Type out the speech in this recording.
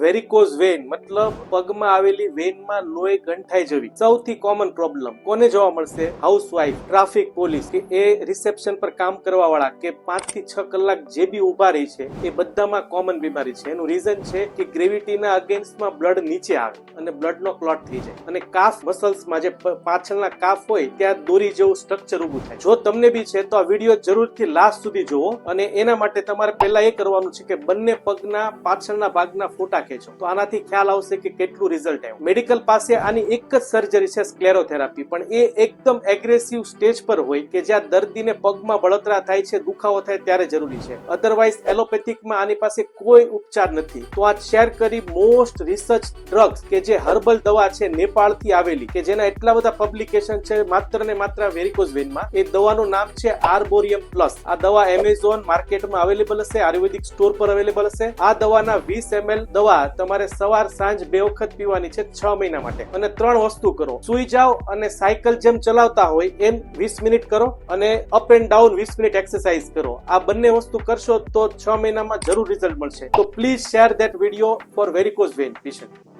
Varicose van મતલબ પગમાં આવેલી વેનમાં લોહી ગંઠાઈ જવી. સૌથી કોમન પ્રોબ્લેમ કોને જોવા મળશે? હાઉસવાઈફ ટ્રાફિક પોલીસ કે એ રિસેપ્શન પર કામ કરવા વાળા કે પાંચથી છ કલાક જે બી ઊભા રહી છે, એ બધામાં કોમન બીમારી છે. એનું રીઝન છે કે ગ્રેવિટીના અગેન્સ્ટમાં બ્લડ નીચે આવે અને બ્લડનો ક્લોટ થઈ જાય. અને કાફ મસલ્સમાં જે પાછળના કાફ હોય, ત્યાં દોરી જેવું સ્ટ્રક્ચર ઊભું થાય. જો તમને બી છે, તો આ વીડિયો જરૂરથી લાસ્ટ સુધી જુઓ અને એના માટે તમારે પહેલા એ કરવાનું છે કે બંને પગના પાછળના ભાગના ફોટા ખેંચો તો આનાથી ખ્યાલ આવશે કે કેટલું રિઝલ્ટ આવ્યું. મેડિકલ પાસે આની એક જ સર્જરી છે સ્ક્લેરોથેરાપી પણ એ એકદમ એગ્રેસિવ સ્ટેજ પર હોય કે જ્યાં દર્દીને પગમાં બળતરા થાય છે, દુખાવો થાય ત્યારે જરૂરી છે. અધરવાઇઝ એલોપેથિકમાં આની પાસે કોઈ ઉપચાર નથી. તો આ શેર કરી મોસ્ટ રિસર્ચ ડ્રગ્સ કે જે હર્બલ દવા છે, નેપાળથી આવેલી, કે જેના એટલા બધા પબ્લિકેશન છે, માત્ર ને માત્ર વેરિકોઝ વેનમાં એ દવાનું નામ છે આર્બોરિયમ પ્લસ આ દવા એમેઝોન માર્કેટમાં અવેલેબલ હશે આયુર્વેદિક સ્ટોર પર અવેલેબલ હશે. આ દવાના વીસ એમએલ દવા તમારે સવાર, સાંજ બે વખત પીવાની છે છ મહિના માટે. અને ત્રણ વસ્તુ કરો. સુઈ જાઓ અને સાયકલ જેમ ચલાવતા હોય એમ વીસ મિનિટ કરો અને અપ એન્ડ ડાઉન વીસ મિનિટ એક્સરસાઇઝ કરો. આ બંને વસ્તુ કરશો તો છ મહિનામાં જરૂર રિઝલ્ટ મળશે. તો please share that video for varicose vein patient